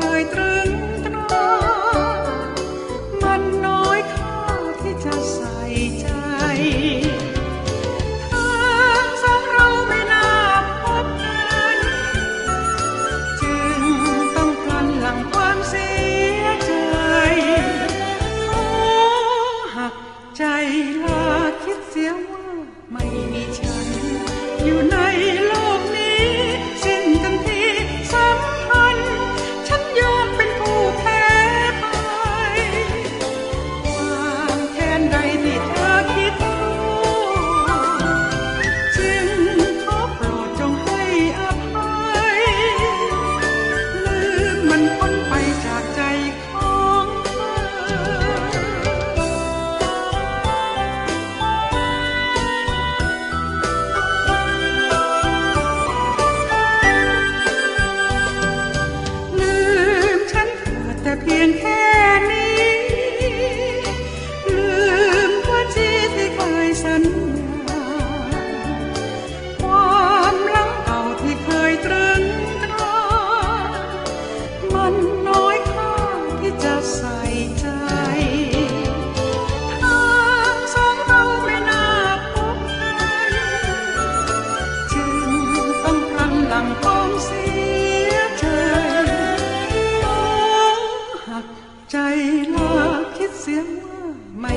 เคยตรึงตรา มันน้อยค่าที่จะใส่ใจ ทาสองเราไม่น่าพบกัน จึงต้องพลัหลังความเสียใจโอหักใจ in heaven. ใจลาคิดเสียงว่าไม่